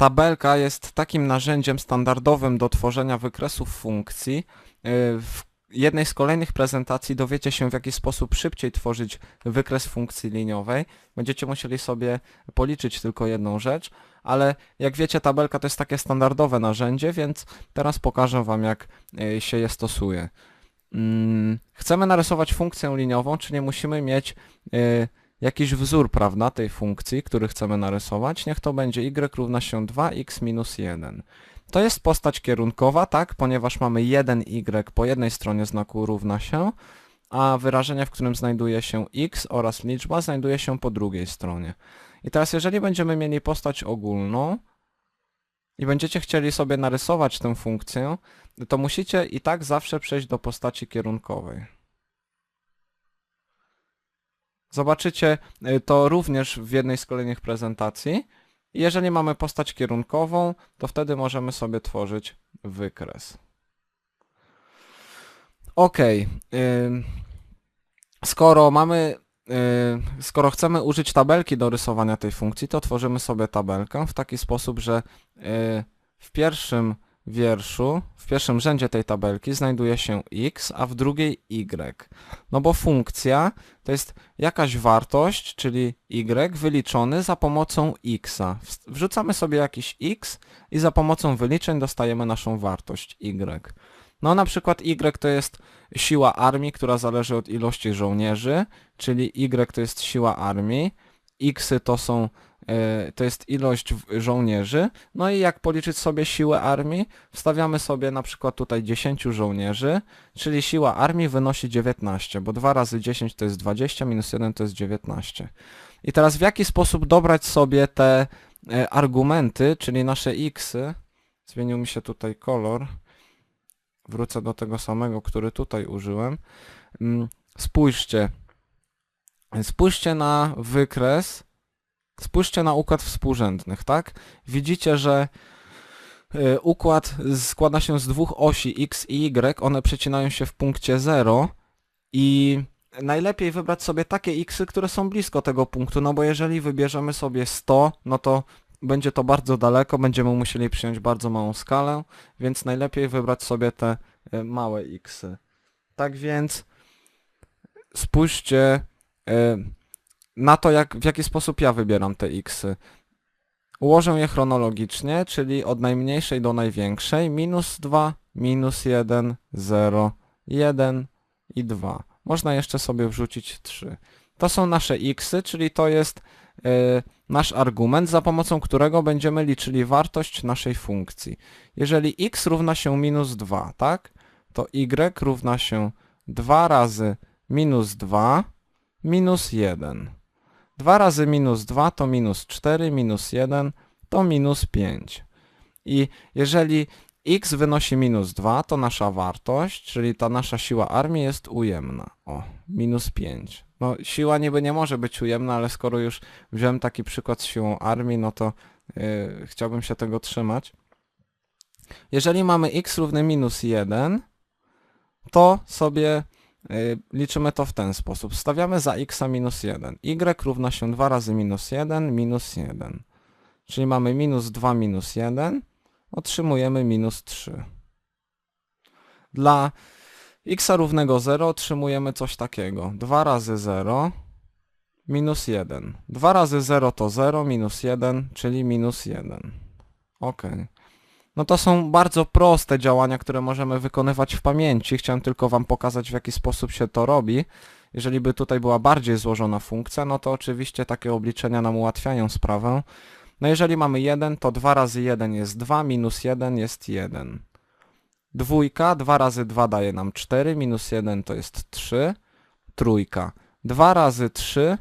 tabelka jest takim narzędziem standardowym do tworzenia wykresów funkcji. Y, W jednej z kolejnych prezentacji dowiecie się w jaki sposób szybciej tworzyć wykres funkcji liniowej. Będziecie musieli sobie policzyć tylko jedną rzecz, ale jak wiecie tabelka to jest takie standardowe narzędzie, więc teraz pokażę Wam jak y, się je stosuje. Mm, Chcemy narysować funkcję liniową, czyli musimy mieć y, jakiś wzór, prawda, tej funkcji, który chcemy narysować. Niech to będzie y równa się 2x minus 1. To jest postać kierunkowa, tak, ponieważ mamy 1y po jednej stronie znaku równa się, a wyrażenie, w którym znajduje się x oraz liczba znajduje się po drugiej stronie. I teraz jeżeli będziemy mieli postać ogólną i będziecie chcieli sobie narysować tę funkcję, to musicie i tak zawsze przejść do postaci kierunkowej. Zobaczycie y, to również w jednej z kolejnych prezentacji. Jeżeli mamy postać kierunkową, to wtedy możemy sobie tworzyć wykres. Ok. Skoro mamy, y, skoro chcemy użyć tabelki do rysowania tej funkcji, to tworzymy sobie tabelkę w taki sposób, że y, w pierwszym wierszu, w pierwszym rzędzie tej tabelki znajduje się x, a w drugiej y. No bo funkcja to jest jakaś wartość, czyli y, wyliczony za pomocą x. Wrzucamy sobie jakiś x i za pomocą wyliczeń dostajemy naszą wartość y. No na przykład y to jest siła armii, która zależy od ilości żołnierzy, czyli y to jest siła armii, x to są to jest ilość żołnierzy. No i jak policzyć sobie siłę armii? Wstawiamy sobie na przykład tutaj 10 żołnierzy, czyli siła armii wynosi 19, bo 2 razy 10 to jest 20, minus 1 to jest 19. I teraz w jaki sposób dobrać sobie te e, argumenty, czyli nasze xy, zmienił mi się tutaj kolor, wrócę do tego samego, który tutaj użyłem. Mm, Spójrzcie, spójrzcie na wykres, spójrzcie na układ współrzędnych, tak? Widzicie, że y, układ składa się z dwóch osi x i y, one przecinają się w punkcie 0 i najlepiej wybrać sobie takie xy, które są blisko tego punktu, no bo jeżeli wybierzemy sobie 100, no to będzie to bardzo daleko, będziemy musieli przyjąć bardzo małą skalę, więc najlepiej wybrać sobie te y, małe xy. Tak więc spójrzcie y, na to, jak, w jaki sposób ja wybieram te xy. Ułożę je chronologicznie, czyli od najmniejszej do największej. Minus 2, minus 1, 0, 1 i 2. Można jeszcze sobie wrzucić 3. To są nasze xy, czyli to jest y, nasz argument, za pomocą którego będziemy liczyli wartość naszej funkcji. Jeżeli x równa się minus 2, tak? To y równa się 2 razy minus 2 minus 1. 2 razy minus 2 to minus 4, minus 1 to minus 5. I jeżeli x wynosi minus 2, to nasza wartość, czyli ta nasza siła armii jest ujemna. O, minus 5. No, siła niby nie może być ujemna, ale skoro już wziąłem taki przykład z siłą armii, no to yy, chciałbym się tego trzymać. Jeżeli mamy x równy minus 1, to sobie liczymy to w ten sposób. Stawiamy za x minus 1. y równa się 2 razy minus 1, minus 1. Czyli mamy minus 2 minus 1, otrzymujemy minus 3. Dla x równego 0 otrzymujemy coś takiego. 2 razy 0 minus 1. 2 razy 0 to 0, minus 1, czyli minus 1. Ok. No to są bardzo proste działania, które możemy wykonywać w pamięci. Chciałem tylko Wam pokazać, w jaki sposób się to robi. Jeżeli by tutaj była bardziej złożona funkcja, no to oczywiście takie obliczenia nam ułatwiają sprawę. No jeżeli mamy 1, to 2 razy 1 jest 2, minus 1 jest 1. Dwójka, 2 razy 2 daje nam 4, minus 1 to jest 3. Trójka. 2 razy 3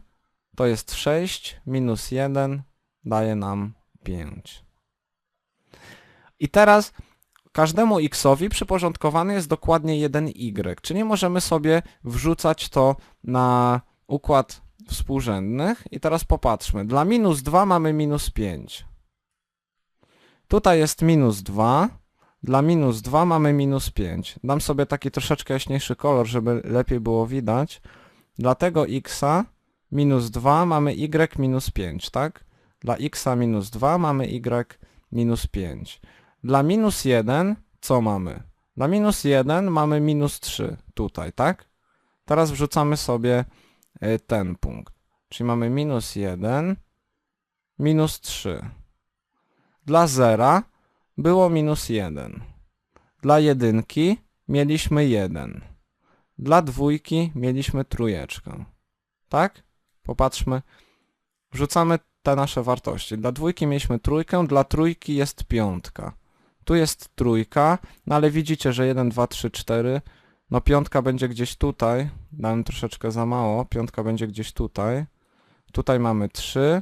to jest 6, minus 1 daje nam 5. I teraz każdemu xowi przyporządkowany jest dokładnie 1y, czyli możemy sobie wrzucać to na układ współrzędnych. I teraz popatrzmy. Dla minus 2 mamy minus 5. Tutaj jest minus 2. Dla minus 2 mamy minus 5. Dam sobie taki troszeczkę jaśniejszy kolor, żeby lepiej było widać. Dla tego xa minus 2 mamy y minus 5, tak? Dla x minus 2 mamy y minus 5. Dla minus 1 co mamy? Dla minus 1 mamy minus 3 tutaj, tak? Teraz wrzucamy sobie y, ten punkt. Czyli mamy minus 1, minus 3. Dla zera było minus 1. Dla jedynki mieliśmy 1. Dla dwójki mieliśmy trójeczkę. Tak? Popatrzmy. Wrzucamy te nasze wartości. Dla dwójki mieliśmy trójkę, dla trójki jest piątka. Tu jest trójka, no ale widzicie, że 1, 2, 3, 4. No piątka będzie gdzieś tutaj. Dałem troszeczkę za mało. Piątka będzie gdzieś tutaj. Tutaj mamy 3.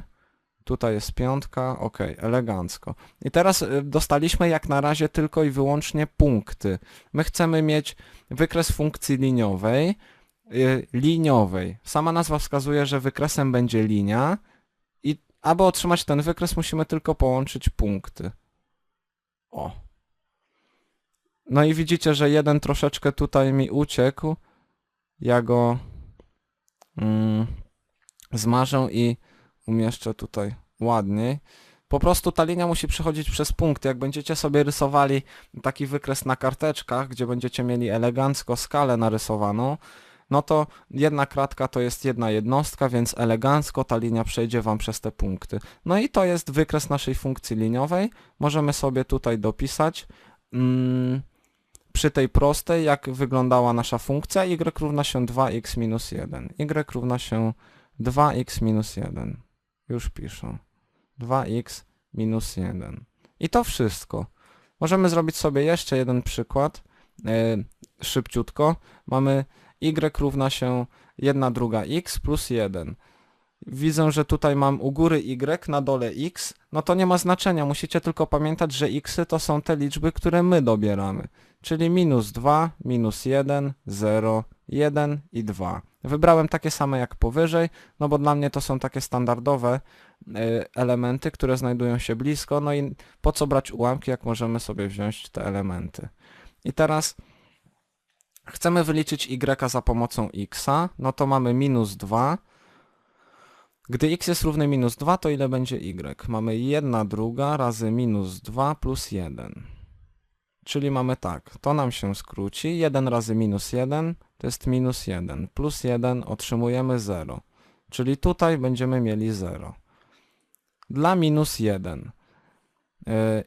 Tutaj jest piątka. Ok, elegancko. I teraz y, dostaliśmy jak na razie tylko i wyłącznie punkty. My chcemy mieć wykres funkcji liniowej. y, Liniowej. Sama nazwa wskazuje, że wykresem będzie linia. I aby otrzymać ten wykres musimy tylko połączyć punkty. O. No i widzicie, że jeden troszeczkę tutaj mi uciekł. Ja go mm, zmarzę i umieszczę tutaj ładniej. Po prostu ta linia musi przechodzić przez punkty. Jak będziecie sobie rysowali taki wykres na karteczkach, gdzie będziecie mieli elegancko skalę narysowaną, no to jedna kratka to jest jedna jednostka, więc elegancko ta linia przejdzie Wam przez te punkty. No i to jest wykres naszej funkcji liniowej. Możemy sobie tutaj dopisać mm, przy tej prostej, jak wyglądała nasza funkcja y równa się 2x minus 1. y równa się 2x minus 1. Już piszę. 2x minus 1. I to wszystko. Możemy zrobić sobie jeszcze jeden przykład. Yy, szybciutko. Mamy y równa się 1 druga x plus 1. Widzę, że tutaj mam u góry y, na dole x. No to nie ma znaczenia. Musicie tylko pamiętać, że xy to są te liczby, które my dobieramy. Czyli minus 2, minus 1, 0, 1 i 2. Wybrałem takie same jak powyżej, no bo dla mnie to są takie standardowe y, elementy, które znajdują się blisko, no i po co brać ułamki, jak możemy sobie wziąć te elementy. I teraz chcemy wyliczyć y za pomocą x, no to mamy minus 2. Gdy x jest równy minus 2, to ile będzie y? Mamy 1 druga razy minus 2 plus 1. Czyli mamy tak, to nam się skróci, 1 razy minus 1 to jest minus 1, plus 1 otrzymujemy 0. Czyli tutaj będziemy mieli 0. Dla minus 1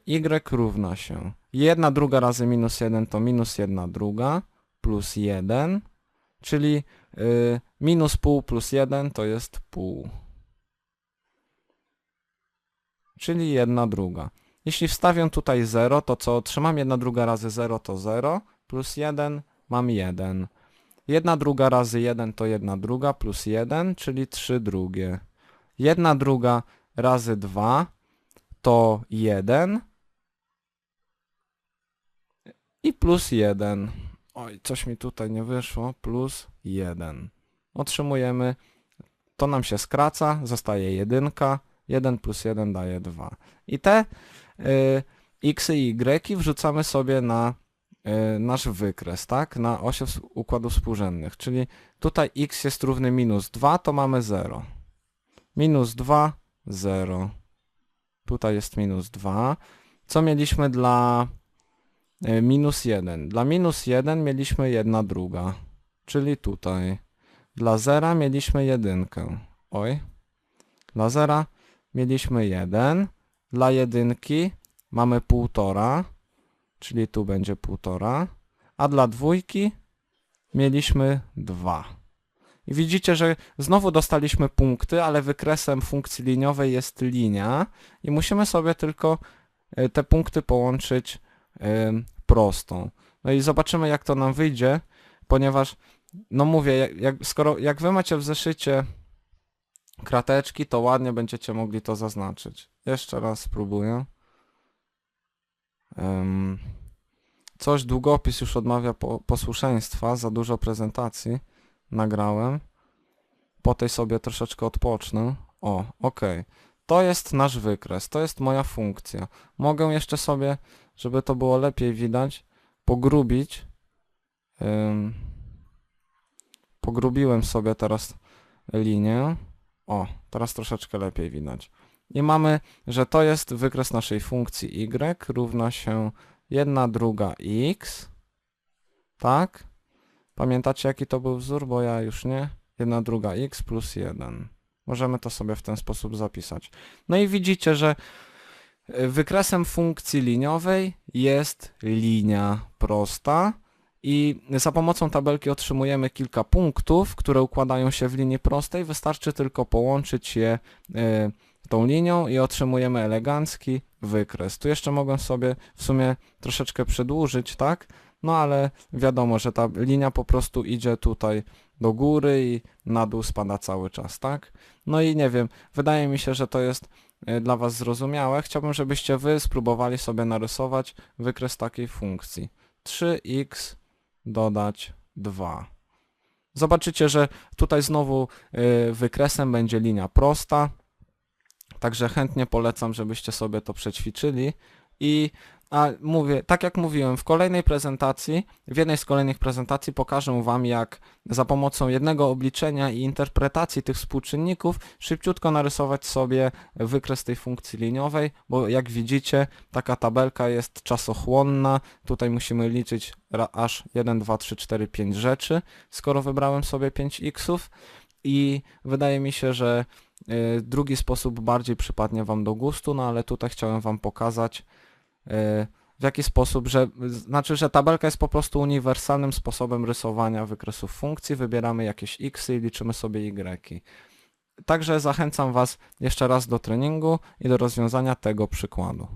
y równa się 1 druga razy minus 1 to minus 1 druga plus 1, czyli y, minus pół plus 1 to jest pół. Czyli 1 druga. Jeśli wstawię tutaj 0, to co otrzymam? 1 druga razy 0 to 0, plus 1 mam 1. 1 druga razy 1 to 1 druga plus 1, czyli 3 drugie. 1 druga razy 2 to 1 i plus 1. Oj, coś mi tutaj nie wyszło. Plus 1. Otrzymujemy, to nam się skraca, zostaje 1. 1 plus 1 daje 2. I te y, x i y wrzucamy sobie na y, nasz wykres, tak? Na osie układów współrzędnych. Czyli tutaj x jest równy minus 2, to mamy 0. Minus 2, 0. Tutaj jest minus 2. Co mieliśmy dla minus 1? Dla minus 1 mieliśmy 1 druga. Czyli tutaj. Dla 0 mieliśmy jedynkę. Oj. Dla 0 mieliśmy 1. Dla jedynki mamy 1,5, czyli tu będzie 1,5. A dla dwójki mieliśmy 2. I widzicie, że znowu dostaliśmy punkty, ale wykresem funkcji liniowej jest linia i musimy sobie tylko y, te punkty połączyć prostą. No i zobaczymy jak to nam wyjdzie, ponieważ no mówię, jak, jak, skoro jak wy macie w zeszycie krateczki, to ładnie będziecie mogli to zaznaczyć. Jeszcze raz spróbuję. Em, coś długopis już odmawia po, posłuszeństwa, za dużo prezentacji nagrałem. Po tej sobie troszeczkę odpocznę. O, ok. To jest nasz wykres, to jest moja funkcja. Mogę jeszcze sobie, żeby to było lepiej widać, pogrubić. Ym, pogrubiłem sobie teraz linię. O, teraz troszeczkę lepiej widać. i mamy, że to jest wykres naszej funkcji y równa się 1 druga x, tak? Pamiętacie jaki to był wzór, bo ja już nie. 1 druga x plus 1. Możemy to sobie w ten sposób zapisać. No i widzicie, że y, wykresem funkcji liniowej jest linia prosta i za pomocą tabelki otrzymujemy kilka punktów, które układają się w linii prostej. Wystarczy tylko połączyć je y, tą linią i otrzymujemy elegancki wykres. Tu jeszcze mogę sobie w sumie troszeczkę przedłużyć, tak? No ale wiadomo, że ta linia po prostu idzie tutaj do góry i na dół spada cały czas, tak? No i nie wiem, wydaje mi się, że to jest y, dla Was zrozumiałe. Chciałbym, żebyście Wy spróbowali sobie narysować wykres takiej funkcji. 3x dodać 2. Zobaczycie, że tutaj znowu y, wykresem będzie linia prosta, także chętnie polecam, żebyście sobie to przećwiczyli i a mówię, tak jak mówiłem, w kolejnej prezentacji, w jednej z kolejnych prezentacji pokażę Wam, jak za pomocą jednego obliczenia i interpretacji tych współczynników szybciutko narysować sobie wykres tej funkcji liniowej, bo jak widzicie, taka tabelka jest czasochłonna. Tutaj musimy liczyć aż 1, 2, 3, 4, 5 rzeczy, skoro wybrałem sobie 5 xów i wydaje mi się, że y, drugi sposób bardziej przypadnie Wam do gustu, no ale tutaj chciałem Wam pokazać, w jaki sposób, że znaczy, że tabelka jest po prostu uniwersalnym sposobem rysowania wykresów funkcji, wybieramy jakieś x i liczymy sobie y. Także zachęcam Was jeszcze raz do treningu i do rozwiązania tego przykładu.